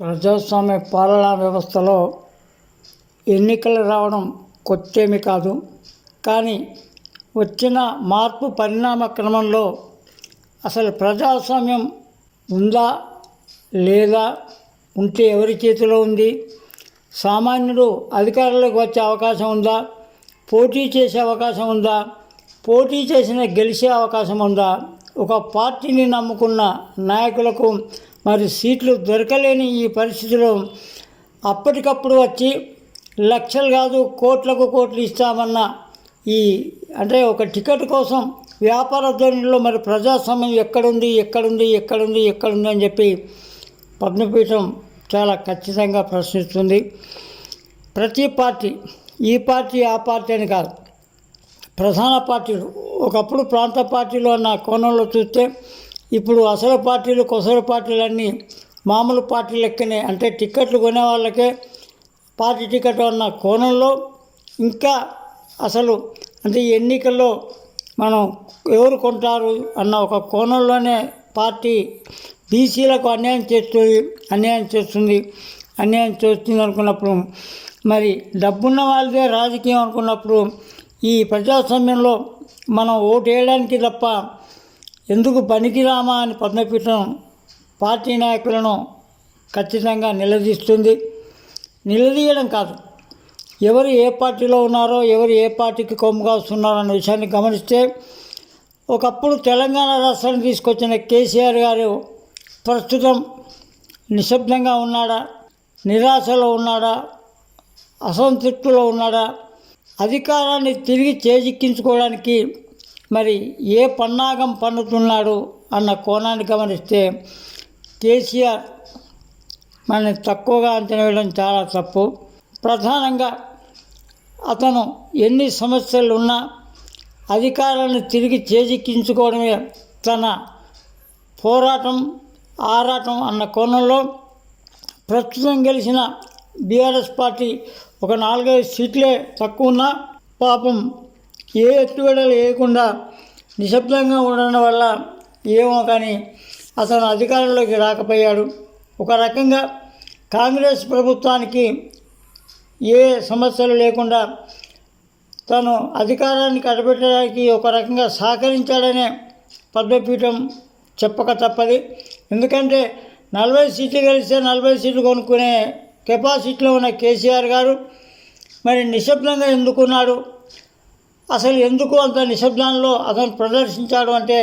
ప్రజాస్వామ్య పాలనా వ్యవస్థలో ఎన్నికలు రావడం కొత్తేమి కాదు. కానీ వచ్చిన మార్పు పరిణామ క్రమంలో అసలు ప్రజాస్వామ్యం ఉందా లేదా ఉంటే ఎవరి చేతిలో ఉంది? సామాన్యుడు అధికారంలోకి వచ్చే అవకాశం ఉందా? పోటీ చేసే అవకాశం ఉందా? పోటీ చేసిన గెలిచే అవకాశం ఉందా? ఒక పార్టీని నమ్ముకున్న నాయకులకు మరి సీట్లు దొరకలేని ఈ పరిస్థితిలో అప్పటికప్పుడు వచ్చి లక్షలు కాదు కోట్లకు కోట్లు ఇస్తామన్న ఈ అంటే ఒక టికెట్ కోసం వ్యాపార ధోరణిలో మరి ప్రజాస్వామ్యం ఎక్కడుంది ఎక్కడుంది ఎక్కడుంది ఎక్కడుంది అని చెప్పి పద్మపీఠం చాలా ఖచ్చితంగా ప్రశ్నిస్తుంది. ప్రతి పార్టీ ఈ పార్టీ ఆ పార్టీ అని కాదు ప్రధాన పార్టీలు. ఒకప్పుడు ప్రాంత పార్టీలు అన్న కోణంలో చూస్తే ఇప్పుడు అసలు పార్టీలు కొసలు పార్టీలన్నీ మామూలు పార్టీ లెక్కనే. అంటే టికెట్లు కొనే వాళ్ళకే పార్టీ టికెట్ అన్న కోణంలో ఇంకా అసలు అంటే ఈ ఎన్నికల్లో మనం ఎవరు కొంటారు అన్న ఒక కోణంలోనే పార్టీ బీసీలకు అన్యాయం చేస్తుంది అన్యాయం చేస్తుంది అన్యాయం చేస్తుంది అనుకున్నప్పుడు మరి డబ్బున్న వాళ్ళదే రాజకీయం అనుకున్నప్పుడు ఈ ప్రజాస్వామ్యంలో మనం ఓటు వేయడానికి తప్ప ఎందుకు పనికిరామా అని పద్మపీఠం పార్టీ నాయకులను ఖచ్చితంగా నిలదీస్తుంది. నిలదీయడం కాదు. ఎవరు ఏ పార్టీలో ఉన్నారో ఎవరు ఏ పార్టీకి కొమ్ముగా వస్తున్నారో అనే విషయాన్ని గమనిస్తే ఒకప్పుడు తెలంగాణ రాష్ట్రాన్ని తీసుకొచ్చిన కేసీఆర్ గారు ప్రస్తుతం నిశ్శబ్దంగా ఉన్నాడా? నిరాశలో ఉన్నాడా? అసంతృప్తిలో ఉన్నాడా? అధికారాన్ని తిరిగి చేజిక్కించుకోవడానికి మరి ఏ పన్నాగం పన్నుతున్నాడు అన్న కోణాన్ని గమనిస్తే కేసీఆర్ మనని తక్కువగా అంచనా వేయడం చాలా తప్పు. ప్రధానంగా అతను ఎన్ని సమస్యలు ఉన్నా అధికారాన్ని తిరిగి చేజిక్కించుకోవడమే తన పోరాటం ఆరాటం అన్న కోణంలో ప్రస్తుతం గెలిచిన బీఆర్ఎస్ పార్టీ ఒక నాలుగైదు సీట్లే తక్కువ ఉన్నా పాపం ఏ ఎత్తుగడలు వేయకుండా నిశ్శబ్దంగా ఉండడం వల్ల ఏమో కానీ అతను అధికారంలోకి రాకపోయాడు. ఒక రకంగా కాంగ్రెస్ ప్రభుత్వానికి ఏ సమస్యలు లేకుండా తను అధికారాన్ని కట్టబెట్టడానికి ఒక రకంగా సహకరించాడనే పద్మపీఠం చెప్పక తప్పది. ఎందుకంటే నలభై సీట్లు గెలిస్తే నలభై సీట్లు కొనుక్కునే కెపాసిటీలో ఉన్న కేసీఆర్ గారు మరి నిశ్శబ్దంగా ఎందుకున్నాడు? అసలు ఎందుకు అంత నిశ్శబ్దంలో అతను ప్రదర్శించాడు అంటే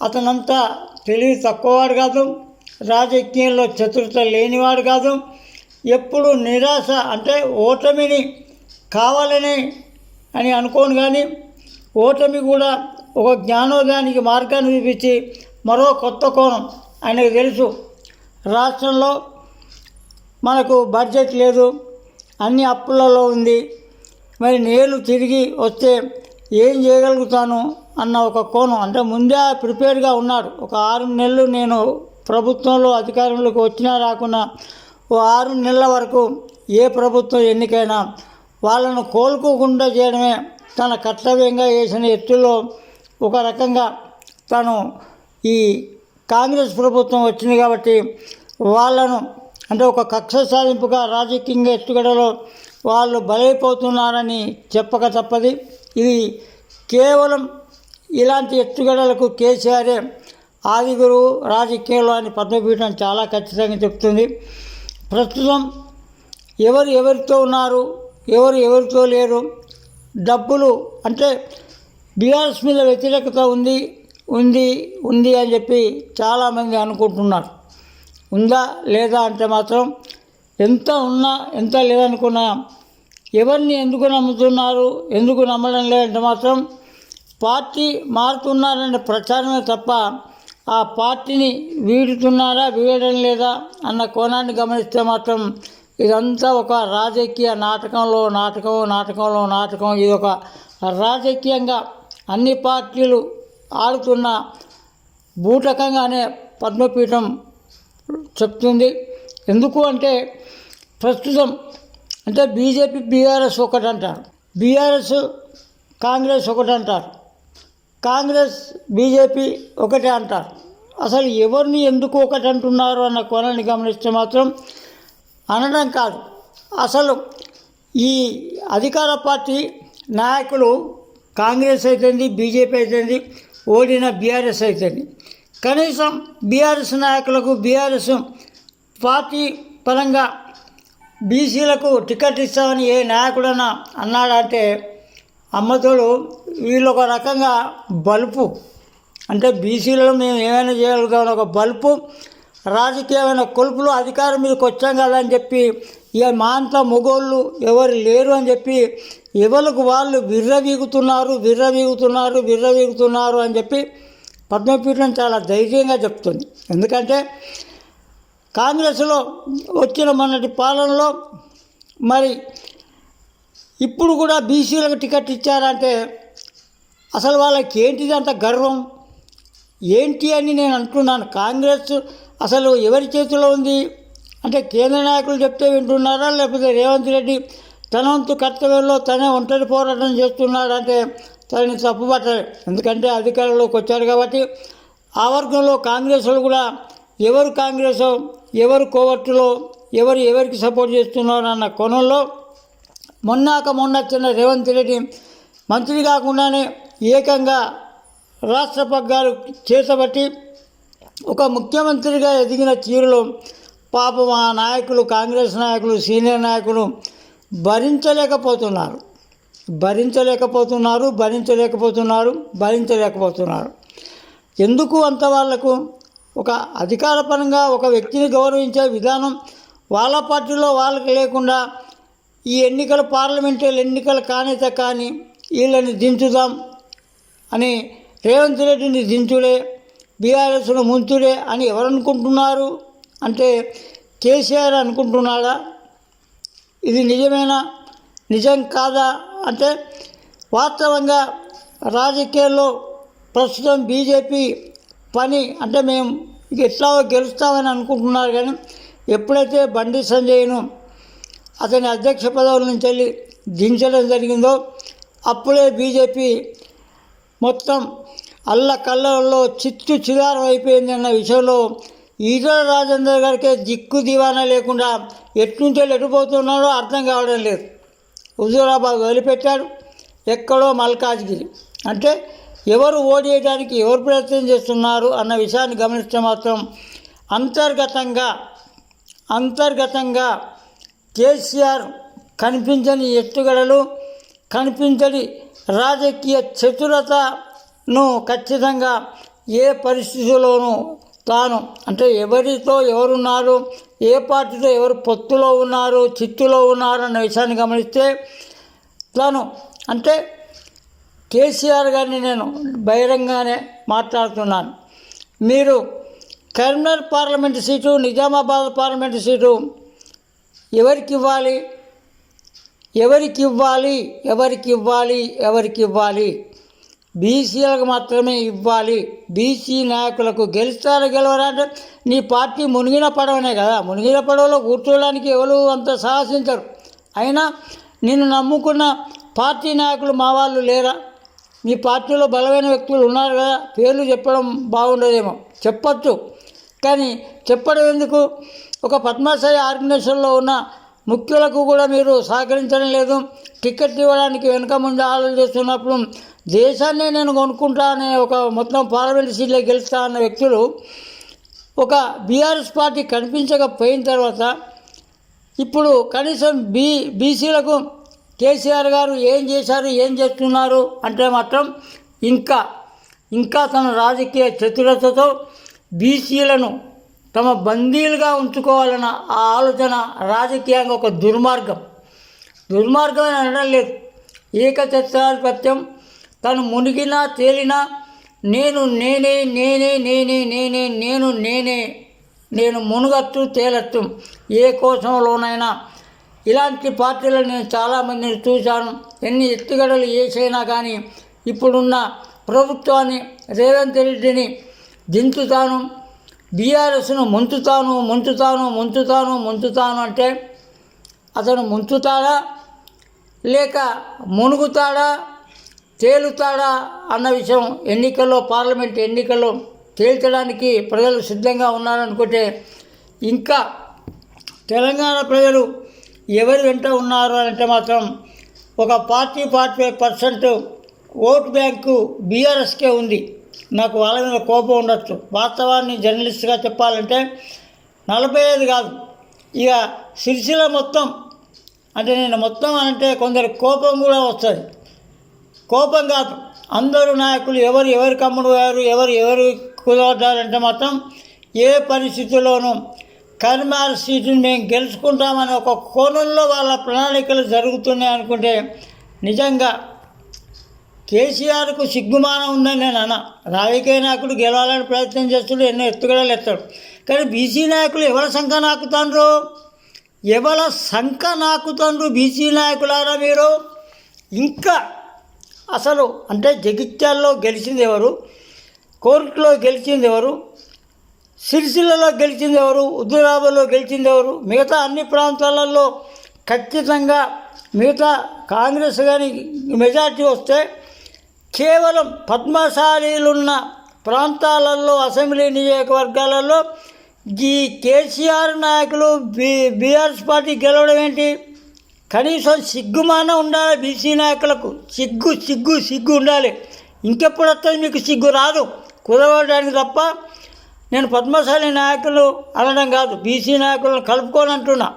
అతనంతా తెలివి తక్కువవాడు కాదు రాజకీయంలో చతురత లేనివాడు కాదు ఎప్పుడు నిరాశ అంటే ఓటమిని కావాలని అని అనుకోను కానీ ఓటమి కూడా ఒక జ్ఞానోదయానికి మార్గాన్ని చూపించి మరో కొత్త కోణం. ఆయనకు తెలుసు రాష్ట్రంలో మనకు బడ్జెట్ లేదు అన్ని అప్పులలో ఉంది మరి నేను తిరిగి వస్తే ఏం చేయగలుగుతాను అన్న ఒక కోణం. అంటే ముందే ప్రిపేర్గా ఉన్నాడు. ఒక ఆరు నెలలు నేను ప్రభుత్వంలో అధికారంలోకి వచ్చినా రాకున్నా ఓ ఆరు నెలల వరకు ఏ ప్రభుత్వం ఎన్నికైనా వాళ్ళను కోలుకోకుండా చేయడమే తన కర్తవ్యంగా వేసిన ఎత్తులో ఒక రకంగా తను ఈ కాంగ్రెస్ ప్రభుత్వం వచ్చింది కాబట్టి వాళ్ళను అంటే ఒక కక్ష సాధింపుగా రాజకీయంగా ఎత్తుగడలో వాళ్ళు బలైపోతున్నారని చెప్పక తప్పది. ఇది కేవలం ఇలాంటి ఎత్తుగడలకు కేసీఆరే ఆదిగురు రాజకీయంలో అని పద్మపీఠం చాలా ఖచ్చితంగా చెప్తుంది. ప్రస్తుతం ఎవరు ఎవరితో ఉన్నారు ఎవరు ఎవరితో లేరు డబ్బులు అంటే బీఆర్ఎస్ మీద వ్యతిరేకత ఉంది ఉంది ఉంది అని చెప్పి చాలామంది అనుకుంటున్నారు. ఉందా లేదా అంటే మాత్రం ఎంత ఉన్నా ఎంత లేదనుకున్నా ఎవరిని ఎందుకు నమ్ముతున్నారు ఎందుకు నమ్మడం లేదంటే మాత్రం పార్టీ మారుతున్నారనే ప్రచారమే తప్ప ఆ పార్టీని వీడుతున్నారా వీడడం లేదా అన్న కోణాన్ని గమనిస్తే మాత్రం ఇదంతా ఒక రాజకీయ నాటకంలో నాటకం నాటకంలో నాటకం. ఇది ఒక రాజకీయంగా అన్ని పార్టీలు ఆడుతున్న బూటకంగానే పద్మపీఠం చెప్తుంది. ఎందుకు అంటే ప్రస్తుతం అంటే బీజేపీ బీఆర్ఎస్ ఒకటి అంటారు బీఆర్ఎస్ కాంగ్రెస్ ఒకటి అంటారు కాంగ్రెస్ బీజేపీ ఒకటే అంటారు. అసలు ఎవరిని ఎందుకు ఒకటి అంటున్నారు అన్న కోణాన్ని గమనిస్తే మాత్రం అనడం కాదు. అసలు ఈ అధికార పార్టీ నాయకులు కాంగ్రెస్ అయితేంది బీజేపీ అయితేంది ఓడిన బీఆర్ఎస్ అయితేంది. కనీసం బీఆర్ఎస్ నాయకులకు బీఆర్ఎస్ పార్టీ పరంగా బీసీలకు టికెట్ ఇస్తామని ఏ నాయకుడన్నా అన్నాడంటే అమ్మతోడు వీళ్ళు ఒక రకంగా బలుపు. అంటే బీసీలలో మేము ఏమైనా చేయగలుగుతామని ఒక బలుపు రాజకీయమైన కొలుపులు అధికారం మీదకి వచ్చాం కదా అని చెప్పి ఇక మా అంతా మొగోళ్ళు ఎవరు లేరు అని చెప్పి ఎవరికి వాళ్ళు విర్రవీగుతున్నారు విర్రవీగుతున్నారు విర్రవీగుతున్నారు అని చెప్పి పద్మపీఠం చాలా ధైర్యంగా చెప్తుంది. ఎందుకంటే కాంగ్రెస్లో వచ్చిన మొన్నటి పాలనలో మరి ఇప్పుడు కూడా బీసీలకు టికెట్ ఇచ్చారంటే అసలు వాళ్ళకి ఏంటిది అంత గర్వం? ఏంటి అని నేను అంటున్నాను. కాంగ్రెస్ అసలు ఎవరి చేతిలో ఉంది? అంటే కేంద్ర నాయకులు చెప్తే వింటున్నారా? లేకపోతే రేవంత్ రెడ్డి తన వంతు కర్తవ్యంలో తనే ఒంటరి పోరాటం చేస్తున్నాడంటే తనని తప్పుపట్టాలి ఎందుకంటే అధికారంలోకి వచ్చారు కాబట్టి ఆ వర్గంలో కాంగ్రెస్ కూడా ఎవరు కాంగ్రెస్ ఎవరు కోవట్టులో ఎవరు ఎవరికి సపోర్ట్ చేస్తున్నారు అన్న కోణంలో మొన్నాక మొన్న చిన్న రేవంత్ రెడ్డి మంత్రి కాకుండానే ఏకంగా రాష్ట్ర పగ్గాలు చేతబట్టి ఒక ముఖ్యమంత్రిగా ఎదిగిన తీరులో పాపం ఆ నాయకులు కాంగ్రెస్ నాయకులు సీనియర్ నాయకులు భరించలేకపోతున్నారు. భరించలేకపోతున్నారు భరించలేకపోతున్నారు భరించలేకపోతున్నారు. ఎందుకు అంత వాళ్ళకు ఒక అధికారపరంగా ఒక వ్యక్తిని గౌరవించే విధానం వాళ్ళ పార్టీలో వాళ్ళకి లేకుండా ఈ ఎన్నికల పార్లమెంటరీ ఎన్నికలు కానిత కానీ వీళ్ళని దించుదాం అని రేవంత్ రెడ్డిని దించుడే బీఆర్ఎస్ను ముంచుడే అని ఎవరు అనుకుంటున్నారు అంటే కేసీఆర్ అనుకుంటున్నాడా? ఇది నిజమేనా? నిజం కాదా? అంటే వాస్తవంగా రాజకీయాల్లో ప్రస్తుతం బీజేపీ పని అంటే మేము ఇక ఎట్లా గెలుస్తామని అనుకుంటున్నారు కానీ ఎప్పుడైతే బండి సంజయ్ను అతని అధ్యక్ష పదవుల నుంచి వెళ్ళి దించడం జరిగిందో అప్పుడే బీజేపీ మొత్తం అల్ల కళ్ళల్లో చిత్తు చిదారం అయిపోయింది అన్న విషయంలో ఈటల రాజేందర్ గారికి దిక్కు దివానా లేకుండా ఎట్నుంచి ఎటుపోతున్నాడో అర్థం కావడం లేదు. హుజూరాబాద్ వదిలిపెట్టారు. ఎక్కడో మల్కాజ్గిరి. అంటే ఎవరు ఓడియడానికి ఎవరు ప్రయత్నం చేస్తున్నారు అన్న విషయాన్ని గమనిస్తే మాత్రం అంతర్గతంగా అంతర్గతంగా కేసీఆర్ కనిపించని ఎత్తుగడలు కనిపించని రాజకీయ చతురతను ఖచ్చితంగా ఏ పరిస్థితిలోనూ తాను అంటే ఎవరితో ఎవరున్నారు ఏ పార్టీతో ఎవరు పొత్తులో ఉన్నారు చిత్తులో ఉన్నారు అన్న విషయాన్ని గమనిస్తే తాను అంటే కేసీఆర్ గారిని నేను బహిరంగానే మాట్లాడుతున్నాను. మీరు Karimnagar parliament seat Nizamabad parliament seat ఎవరికి ఇవ్వాలి? ఎవరికి ఇవ్వాలి? ఎవరికి ఇవ్వాలి? ఎవరికి ఇవ్వాలి? బీసీలకు మాత్రమే ఇవ్వాలి. బీసీ నాయకులకు గెలుస్తారు గెలవరా అంటే నీ పార్టీ మునిగిన పడవనే కదా. మునిగిన పడవలో కూర్చోడానికి ఎవరు అంత సాహసించరు. అయినా నిన్ను నమ్ముకున్న పార్టీ నాయకులు మా వాళ్ళు లేరా? మీ పార్టీలో బలమైన వ్యక్తులు ఉన్నారు కదా పేర్లు చెప్పడం బాగుండదేమో. చెప్పచ్చు. కానీ చెప్పడం ఎందుకు? ఒక పద్మశాయి ఆర్గనైజేషన్లో ఉన్న ముఖ్యులకు కూడా మీరు సహకరించడం లేదు. టికెట్ ఇవ్వడానికి వెనుక ముందు ఆలోచన చేస్తున్నప్పుడు దేశాన్నే నేను కొనుక్కుంటా అనే ఒక మొత్తం పార్లమెంట్ సీట్లో గెలుస్తా అన్న వ్యక్తులు ఒక బీఆర్ఎస్ పార్టీ కనిపించకపోయిన తర్వాత ఇప్పుడు కనీసం బీ బీసీలకు కేసీఆర్ గారు ఏం చేశారు ఏం చేస్తున్నారు అంటే మాత్రం ఇంకా ఇంకా తన రాజకీయ చతురతతో బీసీలను తమ బందీలుగా ఉంచుకోవాలన్న ఆ ఆలోచన రాజకీయంగా ఒక దుర్మార్గం. దుర్మార్గం అనడం లేదు. ఏకచత్రాధిపత్యం తను మునిగినా తేలినా నేను నేనే నేనే నేనే నేనే నేను నేనే నేను మునుగత్తు తేలత్తు. ఏ కోసంలోనైనా ఇలాంటి పార్టీలు నేను చాలామందిని చూశాను. ఎన్ని ఎత్తుగడలు వేసైనా కానీ ఇప్పుడున్న ప్రభుత్వాన్ని రేవంత్ రెడ్డిని దించుతాను. బీఆర్ఎస్ను ముంచుతాను ముంచుతాను ముంచుతాను ముంచుతాను అంటే అతను ముంచుతాడా? లేక మునుగుతాడా? తేలుతాడా? అన్న విషయం ఎన్నికల్లో పార్లమెంట్ ఎన్నికల్లో తేల్చడానికి ప్రజలు సిద్ధంగా ఉన్నారనుకుంటే ఇంకా తెలంగాణ ప్రజలు ఎవరు వెంట ఉన్నారు అంటే మాత్రం ఒక party party five percent vote bank బీఆర్ఎస్కే ఉంది. నాకు వాళ్ళ మీద కోపం ఉండొచ్చు. వాస్తవాన్ని జర్నలిస్ట్గా చెప్పాలంటే నలభై ఐదు కాదు. ఇక సిరిసిల మొత్తం అంటే నేను మొత్తం అంటే కొందరు కోపం కూడా వస్తుంది. కోపం కాదు. అందరూ నాయకులు ఎవరు ఎవరు కమ్ముడు గారు ఎవరు ఎవరు కుదవడ్డారంటే మాత్రం ఏ పరిస్థితుల్లోనూ కరీంనగర్ సీటుని మేము గెలుచుకుంటామని ఒక కోణంలో వాళ్ళ ప్రణాళికలు జరుగుతున్నాయి అనుకుంటే నిజంగా కేసీఆర్కు సిగ్గుమానం ఉందని నేను అన్న. రాజకీయ నాయకుడు గెలవాలని ప్రయత్నం చేస్తాడు ఎన్నో ఎత్తుగడలు ఎత్తాడు. కానీ బీసీ నాయకులు ఎవరి సంఖ నాకుతాండ్రు? ఎవల సంఖ నాకుతాండ్రు బీసీ నాయకులారా మీరు? ఇంకా అసలు అంటే జగిత్యాల్లో గెలిచింది ఎవరు? కోర్టులో గెలిచింది ఎవరు? సిరిసిల్లలో గెలిచింది ఎవరు? ఉద్దురాబలో గెలిచింది ఎవరు? మిగతా అన్ని ప్రాంతాలలో ఖచ్చితంగా మిగతా కాంగ్రెస్ కానీ మెజార్టీ వస్తే కేవలం పద్మశాలీలున్న ప్రాంతాలలో అసెంబ్లీ నియోజకవర్గాలలో ఈ కేసీఆర్ నాయకులు బీ బీఆర్ఎస్ పార్టీ గెలవడం ఏంటి? కనీసం సిగ్గుమాన ఉండాలి బీసీ నాయకులకు. సిగ్గు సిగ్గు సిగ్గు ఉండాలి. ఇంకెప్పుడు వస్తుంది మీకు సిగ్గు? రాదు. కుదవడానికి తప్ప నేను పద్మశాలి నాయకులు అనడం కాదు బీసీ నాయకులను కలుపుకోనంటున్నా.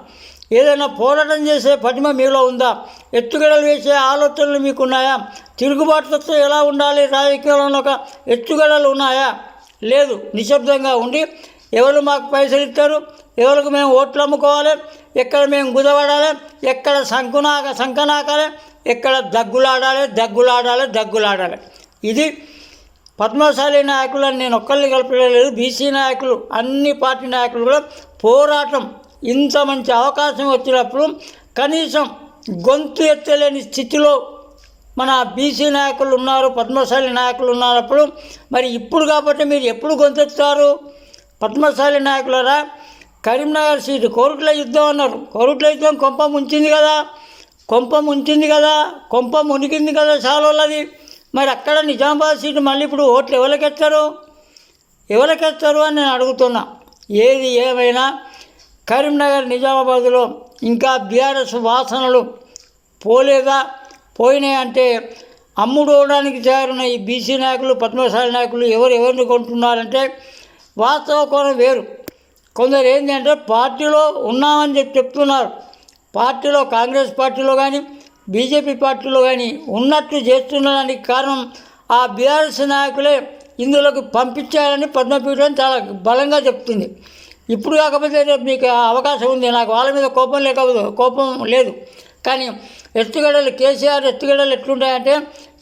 ఏదైనా పోరాటం చేసే పటిమ మీలో ఉందా? ఎత్తుగడలు వేసే ఆలోచనలు మీకున్నాయా? తిరుగుబాటుతో ఎలా ఉండాలి? రాజకీయంలో ఒక ఎత్తుగడలు ఉన్నాయా? లేదు నిశ్శబ్దంగా ఉండి ఎవరు మాకు పైసలు ఇస్తారు? ఎవరికి మేము ఓట్లు అమ్ముకోవాలి? ఎక్కడ మేము గుదపడాలి ఎక్కడ సంకునాక సంకనాకాలి? ఎక్కడ దగ్గులాడాలి? దగ్గులాడాలి? దగ్గులాడాలి. ఇది పద్మశాలి నాయకులను నేను ఒక్కరిని కలపలేదు. బీసీ నాయకులు అన్ని పార్టీ నాయకులు కూడా పోరాటం ఇంత మంచి అవకాశం వచ్చినప్పుడు కనీసం గొంతు ఎత్తలేని స్థితిలో మన బీసీ నాయకులు ఉన్నారు పద్మశాలి నాయకులు ఉన్నప్పుడు. మరి ఇప్పుడు కాబట్టి మీరు ఎప్పుడు గొంతెత్తారు పద్మశాలి నాయకులరా? కరీంనగర్ సీటు కోరుట్ల యుద్ధం అన్నారు. కోరుట్ల యుద్ధం కొంప ముంచింది కదా. కొంప ముంచింది కదా. కొంప మునిగింది కదా చాలోళ్ళది మరి అక్కడ నిజామాబాద్ సీటు మళ్ళీ ఇప్పుడు ఓట్లు ఎవరికెత్తారు ఎవరికెత్తారు అని నేను అడుగుతున్నా. ఏది ఏమైనా కరీంనగర్ నిజామాబాద్లో ఇంకా బీఆర్ఎస్ వాసనలు పోలేదా? పోయినాయంటే అమ్ముడవడానికి తయారున్న ఈ బీసీ నాయకులు పద్మశాలి నాయకులు ఎవరు ఎవరిని కొంటున్నారంటే వాస్తవ కోణం వేరు. కొందరు ఏంటంటే పార్టీలో ఉన్నామని చెప్పి చెప్తున్నారు. పార్టీలో కాంగ్రెస్ పార్టీలో కానీ బీజేపీ పార్టీలో కానీ ఉన్నట్లు చేస్తున్నదానికి కారణం ఆ బీఆర్ఎస్ నాయకులే ఇందులోకి పంపించాలని పద్మపీఠం చాలా బలంగా చెప్తుంది. ఇప్పుడు కాకపోతే రేపు మీకు అవకాశం ఉంది. నాకు వాళ్ళ మీద కోపం లేకపోతే కోపం లేదు. కానీ ఎత్తుగడలు కేసీఆర్ ఎత్తుగడలు ఎట్లుంటాయంటే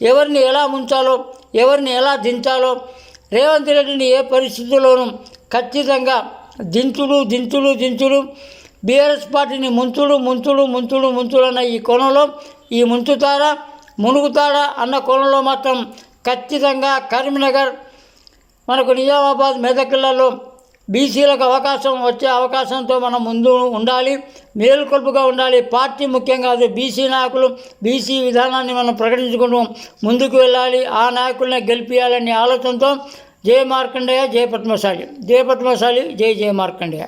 ఎవరిని ఎలా ఉంచాలో ఎవరిని ఎలా దించాలో రేవంత్ రెడ్డిని ఏ పరిస్థితుల్లోనూ ఖచ్చితంగా దించుడు దించుడు దించుడు బీఆర్ఎస్ పార్టీని ముంచుడు ముంచుడు ముంచుడు ముంచుడు అన్న ఈ కోణంలో ఈ ముంచుతారా మునుగుతాడా అన్న కోణంలో మాత్రం ఖచ్చితంగా కరీంనగర్ మనకు నిజామాబాద్ మెదక్లలో బీసీలకు అవకాశం వచ్చే అవకాశంతో మనం ముందు ఉండాలి మేలుకొల్పుగా ఉండాలి. పార్టీ ముఖ్యం కాదు బీసీ నాయకులు బీసీ విధానాన్ని మనం ప్రకటించుకుంటూ ముందుకు వెళ్ళాలి. ఆ నాయకులనే గెలిపించాలనే ఆలోచనతో జయ మార్కండేయ జయ పద్మశాలి. జయ పద్మశాలి జయ జయ మార్కండేయ.